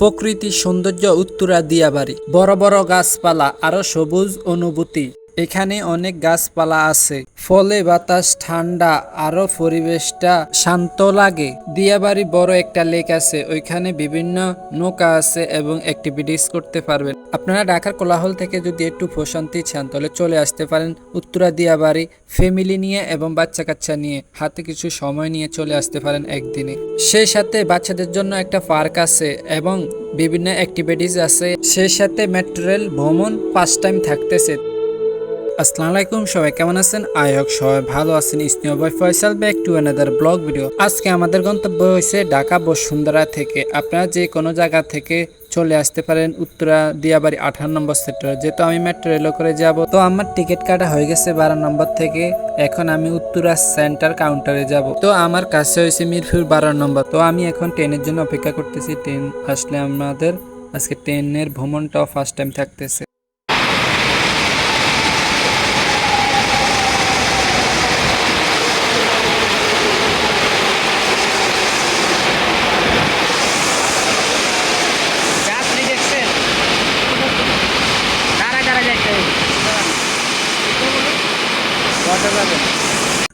প্রকৃতি সৌন্দর্য উত্তরা দিয়া বাড়ি বড় বড় গাছপালা, আরও সবুজ অনুভূতি। এখানে অনেক গাছপালা আছে। ফলে বাতাস ঠান্ডা আরও পরিবেশটা শান্ত লাগে। দিয়াবাড়ি বড় একটা লেক আছে, ওইখানে বিভিন্ন নৌকা আছে এবং অ্যাক্টিভিটিস করতে পারবেন। আপনারা ঢাকার কোলাহল থেকে যদি একটু প্রশান্তি চান, তাহলে চলে আসতে পারেন উত্তরা দিয়াবাড়ি ফ্যামিলি নিয়ে এবং বাচ্চা কাচ্চা নিয়ে। হাতে কিছু সময় নিয়ে চলে আসতে পারেন একদিনে। সেই সাথে বাচ্চাদের জন্য একটা পার্ক আছে এবং বিভিন্ন অ্যাক্টিভিটিস আছে। সেই সাথে মেট্রো রেল ভ্রমণ পাঁচ টাইম থাকতেছে। আসসালামু আলাইকুম, সবাই কেমন আছেন? আই হোক সবাই ভালো আছেন। স্নেহ boy Faisal back to another blog video আজকে আমাদের গন্তব্য হয়েছে ঢাকা বসুন্ধরা থেকে। আপনারা যে কোনো জায়গা থেকে চলে আসতে পারেন উত্তরা দিয়াবাড়ি আঠারো নম্বর সেক্টর। যেহেতু আমি মেট্রো রেলও করে যাব, তো আমার টিকিট কাটা হয়ে গেছে বারো নম্বর থেকে। এখন আমি উত্তরা সেন্টার কাউন্টারে যাব। তো আমার কাছে হয়েছে মিরপুর বারো নম্বর। তো আমি এখন ট্রেনের জন্য অপেক্ষা করতেছি। ট্রেন আসলে আমাদের আজকে ট্রেনের ভ্রমণটাও ফার্স্ট টাইম থাকতেছে যাত্রী দেখছেন কারা কারা যাইতে কত যাবে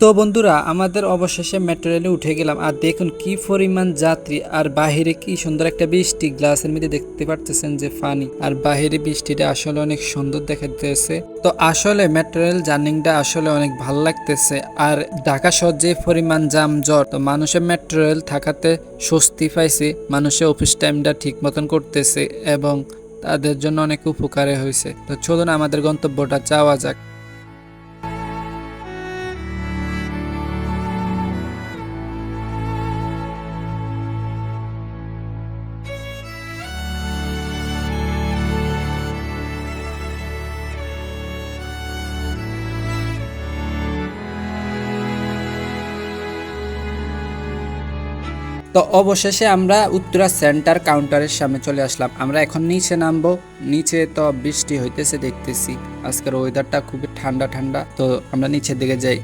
তো বন্ধুরা, আমাদের অবশেষে মেট্রো রেলে উঠে গেলাম। আর দেখুন কি পরিমাণ যাত্রী, আর বাহিরে কি সুন্দর একটা বৃষ্টি। গ্লাসের মধ্যে দেখতে পারতেছেন যে ফানি। আর বাহিরে বৃষ্টিটা আসলে অনেক সুন্দর দেখাতেছে তো আসলে মেট্রো রেল জার্নিংটা আসলে অনেক ভালো লাগতেছে। আর ঢাকা শহর যে পরিমাণ জাম জট তো মানুষের মেট্রো রেল থাকাতে স্বস্তি পাইছে। মানুষের অফিস টাইমটা ঠিক মতন করতেছে এবং তাদের জন্য অনেক উপকারে হয়েছে। তো চলুন আমাদের গন্তব্যটা চাওয়া যাক। তো অবশেষে আমরা উত্তরা সেন্টার কাউন্টারের সামনে চলে আসলাম। আমরা এখন নিচে নামবো। নিচে তো বৃষ্টি হইতেছে দেখতেছি। আজকের ওয়েদারটা খুবই ঠান্ডা ঠান্ডা। তো আমরা নিচের দিকে যাই।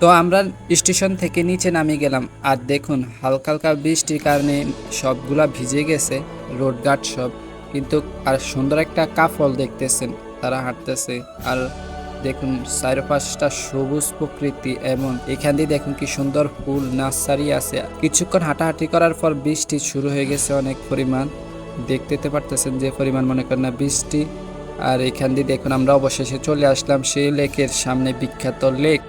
তো আমরা স্টেশন থেকে নিচে নামিয়ে গেলাম। আর দেখুন, হালকা হালকা বৃষ্টির কারণে সবগুলা ভিজে গেছে, রোড গার্ড সব। কিন্তু আর সুন্দর একটা কাফল দেখতেছেন। তারা হাঁটতেছে। আর দেখুন, চারপাশটা সবুজ প্রকৃতি এবং এখান দিয়ে দেখুন কি সুন্দর ফুল, নার্সারি আছে। কিছুক্ষণ হাঁটাহাঁটি করার পর বৃষ্টি শুরু হয়ে গেছে অনেক পরিমাণ। দেখতে পারতেছেন যে পরিমাণ মনে করেন না বৃষ্টি। আর এখান দিয়ে দেখুন আমরা অবশেষে চলে আসলাম সেই লেকের সামনে বিখ্যাত লেক।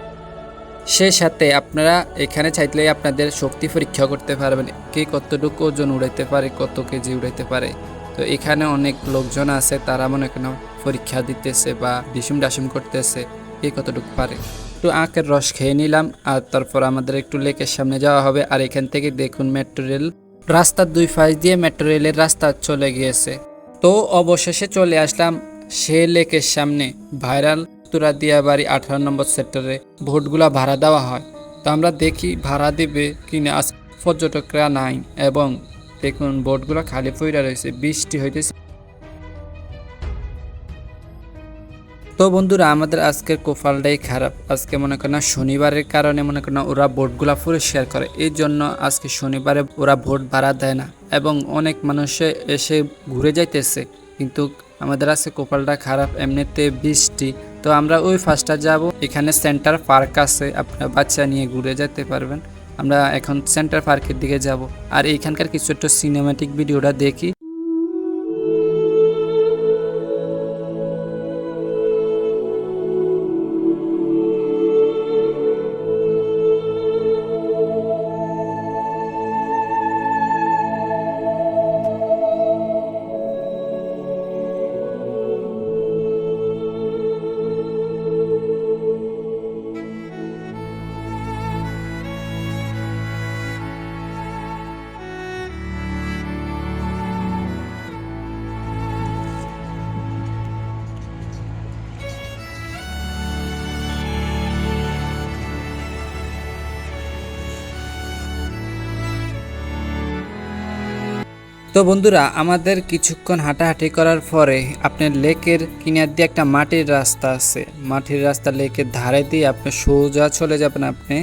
সেই সাথে আপনারা এখানে চাইলে আপনাদের শক্তি পরীক্ষা করতে পারবেন, কে কতটুকু ওজন উড়াইতে পারে, কত কেজি উড়াইতে পারে। তো এখানে অনেক লোকজন আছে, তারা মনে কেন পরীক্ষা দিতেছে বা ডিসুম ডাসুম করতেছে কে কতটুকু পারে? একটু আখের রস খেয়ে নিলাম, আর তারপর আমাদের একটু লেকের সামনে যাওয়া হবে, আর এখান থেকে দেখুন মেট্রো রেল। রাস্তার দুই পাশ দিয়ে মেট্রো রেলের রাস্তা চলে গিয়েছে। তো অবশেষে চলে আসলাম সে লেকের সামনে, ভাইরাল তুরা দিয়াবাড়ি আঠারো নম্বর সেক্টরে ভোটগুলা ভাড়া দেওয়া হয়। তো আমরা দেখি ভাড়া দিবে কিনা পর্যটকরা নাই, এবং দেখুন, বোটগুলো খালি পইরা রয়েছে, বৃষ্টি হইতেছে। তো বন্ধুরা, আমাদের আজকের কোফালটাই খারাপ। আজকে মনে করেন শনিবারের কারণে মনে করেন ওরা ভোটগুলা পরিষ্কার করে। এই জন্য আজকে শনিবারে ওরা ভোট ভাড়া দেয় না। এবং অনেক মানুষে এসে ঘুরে যাইতেছে। কিন্তু আমাদের আজকে কোপালটা খারাপ, এমনিতে বৃষ্টি। তো আমরা ওই ফার্স্টটা যাব। এখানে সেন্টার পার্ক আছে, আপনারা বাচ্চা নিয়ে ঘুরে যেতে পারবেন। আমরা এখন সেন্টার পার্কের দিকে যাব। আর এইখানকার কিছু একটা সিনেমাটিক ভিডিওটা দেখি। তো বন্ধুরা, আমাদের কিছুক্ষণ হাঁটাহাঁটি করার পরে আপনার লেকের কিনার দিয়ে একটা মাটির রাস্তা আছে। মাটির রাস্তা লেকের ধারে দিয়ে আপনি সোজা চলে যাবেন আপনি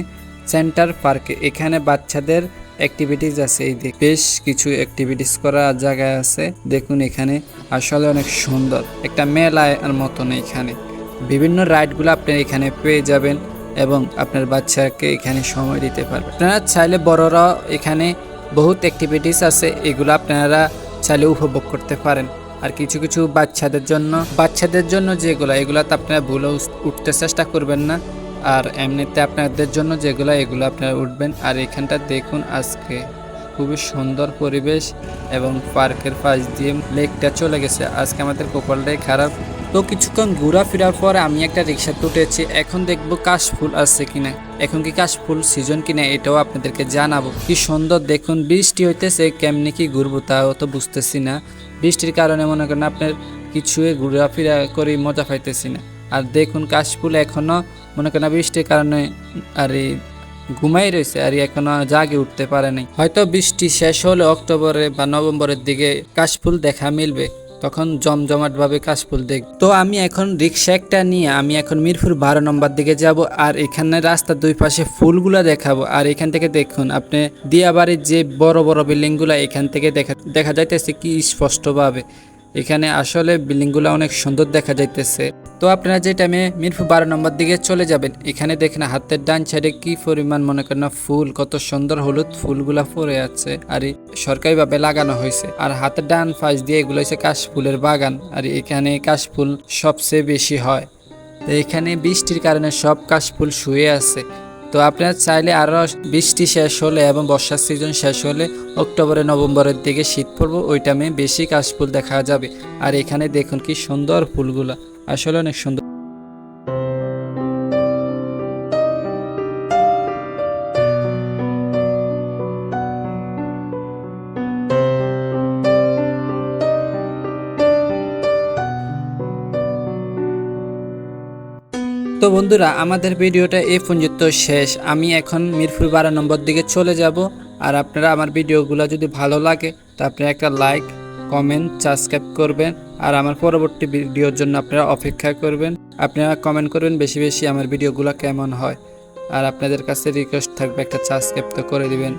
সেন্টার পার্কে। এখানে বাচ্চাদের অ্যাক্টিভিটিস আছে, এই দেখ বেশ কিছু অ্যাক্টিভিটিস করার জায়গা আছে। দেখুন এখানে আসলে অনেক সুন্দর। একটা মেলার মতন এখানে। বিভিন্ন রাইডগুলো আপনি এখানে পেয়ে যাবেন এবং আপনার বাচ্চাকে এখানে সময় দিতে পারবেন। আপনারা চাইলে বড়রা এখানে বহুত অ্যাক্টিভিটিস আছে, এগুলো আপনারা চাইলে উপভোগ করতে পারেন। আর কিছু কিছু বাচ্চাদের জন্য বাচ্চাদের জন্য যেগুলো এগুলাতে আপনারা ভুলে উঠতে চেষ্টা করবেন না। আর এমনিতে আপনাদের জন্য যেগুলো, এগুলো আপনারা উঠবেন। আর এখানটা দেখুন আজকে খুবই সুন্দর পরিবেশ এবং পার্কের পাশ দিয়ে লেকটা চলে গেছে। আজকে আমাদের কপালটাই খারাপ। তো কিছুক্ষণ ঘোরাফেরার পরে আমি একটা রিক্সাতে উঠেছি এখন দেখব কাশফুল আছে কিনা। এখন কি কাশফুল সিজন কিনা এটাও আপনাদেরকে জানাব। কি সুন্দর দেখুন, বৃষ্টি হইতেছে, কেমনি কি ঘুরবো তাও তো বুঝতেছি না। বৃষ্টির কারণে মনে করেন আপনার কিছুই ঘোরাফেরা করে মজা পাইতেছি না। আর দেখুন কাশফুল এখনও মনে করেন বৃষ্টির কারণে আর ঘুমাই রয়েছে আর এখনও জাগে উঠতে পারে নাই। হয়তো বৃষ্টি শেষ হলে অক্টোবরে বা নভেম্বরের দিকে কাশফুল দেখা মিলবে। তখন জমজমাট ভাবে কাশফুল দেখ। তো আমি এখন রিক্সা একটা নিয়ে আমি এখন মিরপুর বারো নম্বর দিকে যাব আর এখানে রাস্তার দুই পাশে ফুলগুলা দেখাবো। আর এখান থেকে দেখুন, আপনি দিয়াবাড়ির যে বড় বড় বিল্ডিংগুলা এখান থেকে দেখা দেখা যাইতেছে কি স্পষ্টভাবে। এখানে আসলে বিল্ডিংগুলো অনেক সুন্দর দেখা যাইতেছে। তো আপনারা যে টাইমে মিরপুর বারো নম্বর দিকে চলে যাবেন, এখানে দেখেন হাতের ডান সাইডে কি পরিমাণ মনে করেন ফুল, কত সুন্দর হলুদ ফুলগুলা পড়ে আছে। আর সরকারিভাবে লাগানো হয়েছে। আর হাতের ডান পাশ দিয়ে এগুলো হচ্ছে কাশফুলের বাগান। আর এখানে কাশফুল সবচেয়ে বেশি হয়। তো এখানে বৃষ্টির কারণে সব কাশফুল শুয়ে আছে। তো আপনারা চাইলে আরও বৃষ্টি শেষ হলে এবং বর্ষার সিজন শেষ হলে অক্টোবরে, নভেম্বরের দিকে শীত পড়ব, ওই টাইমে বেশি কাশফুল দেখা যাবে। আর এখানে দেখুন কি সুন্দর ফুলগুলা। আসলে অনেক সুন্দর। তো বন্ধুরা, আমাদের ভিডিওটা এই পর্যন্ত শেষ। আমি এখন মিরপুর বারো নম্বর দিকে চলে যাব। আর আপনারা আমার ভিডিওগুলো যদি ভালো লাগে, তা আপনি একটা লাইক কমেন্ট সাবস্ক্রাইব করবেন, আর আমার পরবর্তী ভিডিওর জন্য আপনারা অপেক্ষা করবেন। আপনারা কমেন্ট করবেন বেশি বেশি আমার ভিডিওগুলো কেমন হয়। আর আপনাদের কাছে রিকোয়েস্ট থাকবে একটা সাবস্ক্রাইব তো করে দিবেন।